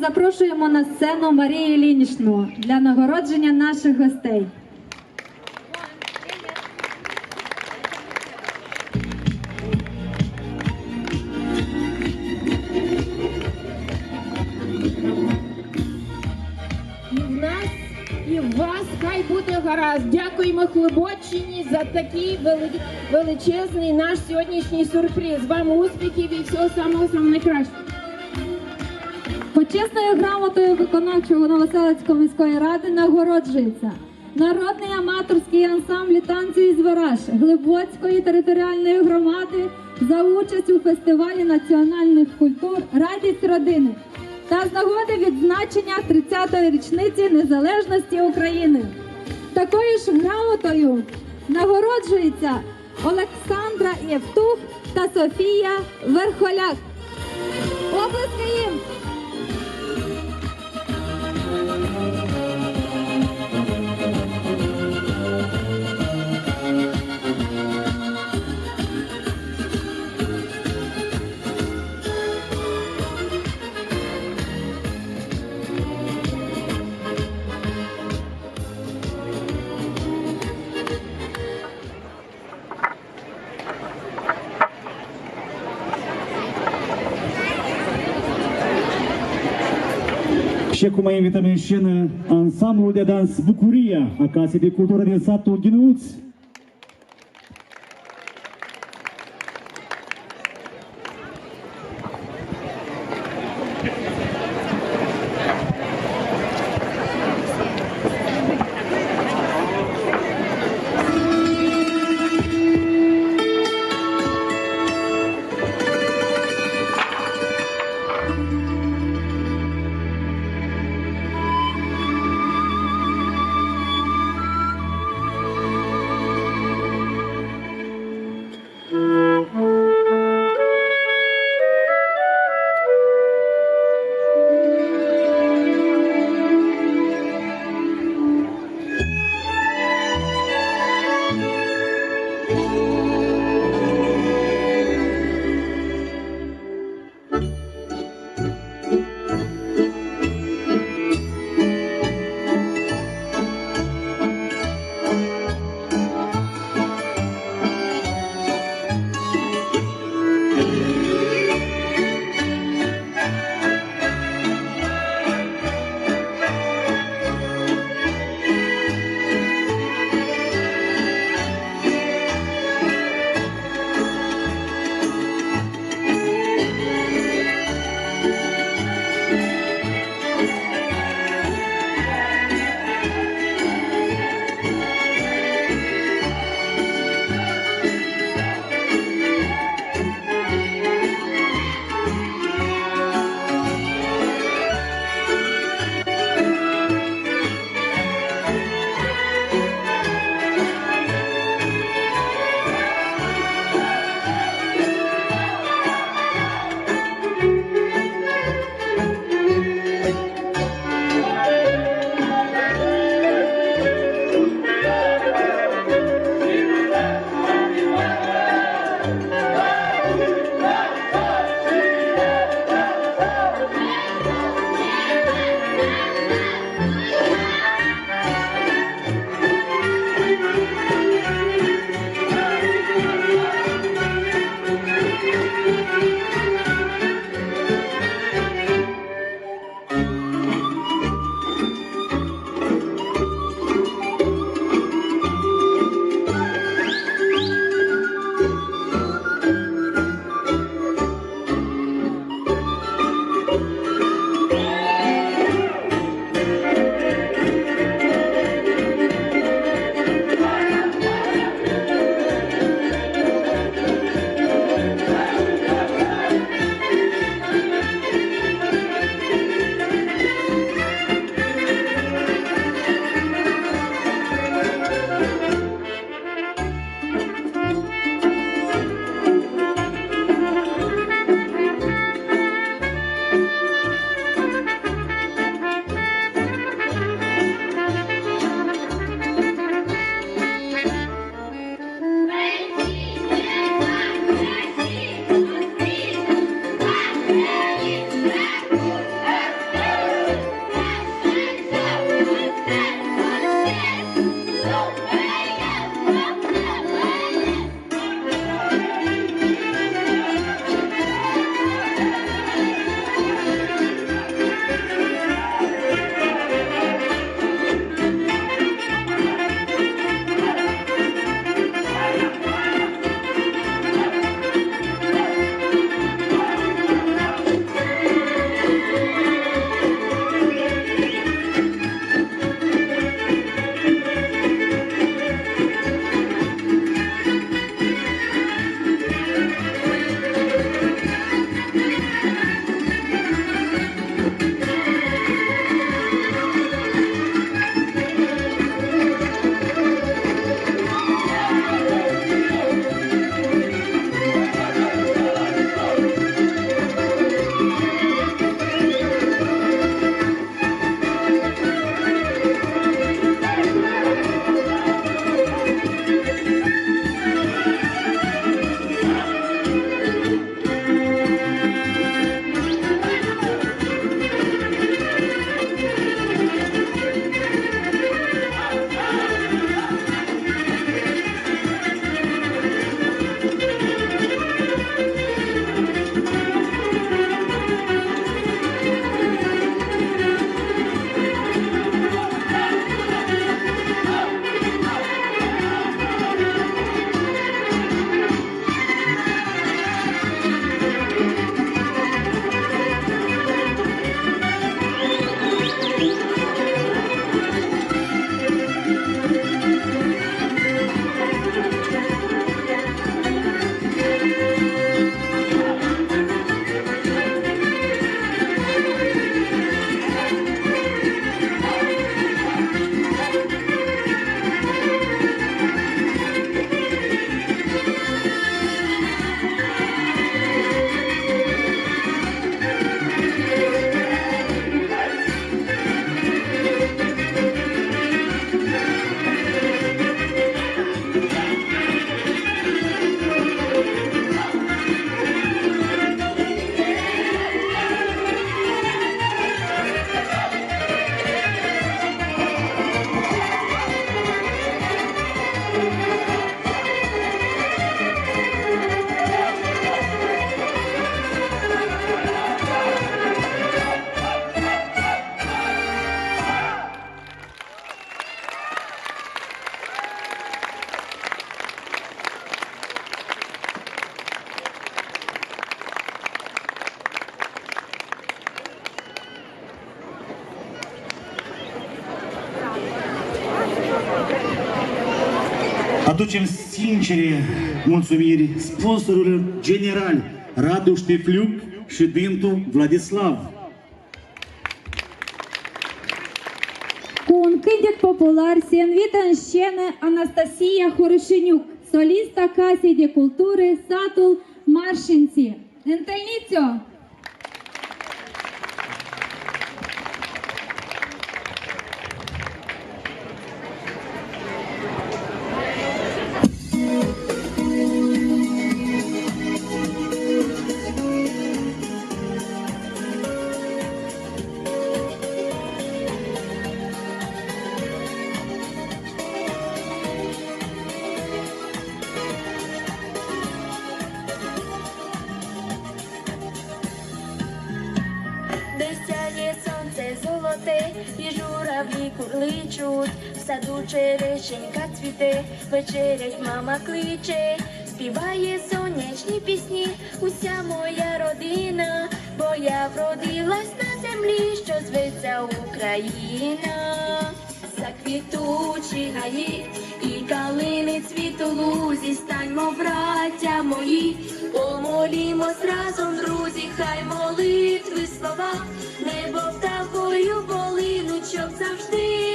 Запрошуємо на сцену Марію Лінішну для нагородження наших гостей. І в нас, і вас хай буде гаразд. Дякуємо Хлебочині за такий величезний наш сьогоднішній сюрприз. Вам успіхів і всього самого найкращого. Почесною грамотою виконавчого Новоселицької міської ради нагороджується народний аматорський ансамбль танцю із Вараж Глибоцької територіальної громади за участь у фестивалі національних культур Радість родини та з нагоди відзначення 30-ї річниці незалежності України. Такою ж грамотою нагороджується Олександра Євтух та Софія Верхоляк. Și acum invităm în scenă ansamblul de dans Bucuria a Casei de Cultură din satul Ghinăuț. Aducem sincere mulțumiri sponsorilor generali Radu Ștefliuc și Dintu Vladislav. Cu un cântec popular se invită în scenă Anastasia Horășeniuc, solista Casei de Cultură, satul Marșinții. Întâlniți-o! Саду черешенька цвіте, вечерять мама кличе, співає сонячні пісні, уся моя родина, бо я вродилась на землі, що зветься Україна. Заквітучі гаї і калини цвіту лузі, станьмо, браття мої, помолімось разом, друзі, хай молитви слова, небо птахою полинучок завжди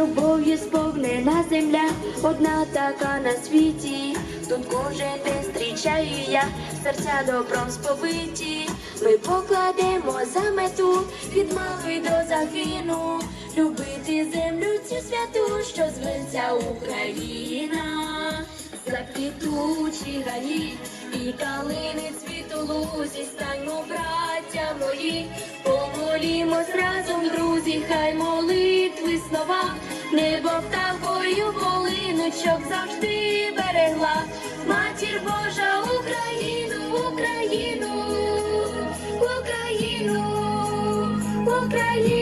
Любов'ю сповнена земля, одна така на світі. Тут кожен день зустрічаю я, серця добром сповиті. Ми покладемо за мету від малої до загину. Любити землю цю святу, що зветься Україна. Заквітучі гаї і калини цвіту лузі, станьмо, браття мої, помолімось разом, друзі, хай молитви слова, небо птахою волиночок завжди берегла, матір Божа Україну, Україну, Україну, Україну.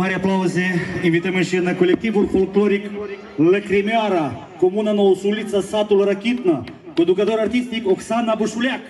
Mari aplauze invităm în scenă colectivul folcloric Lăcrimeara, Comuna Nousulița, satul Rachitna, conducător artistic Oxana Bușuleac.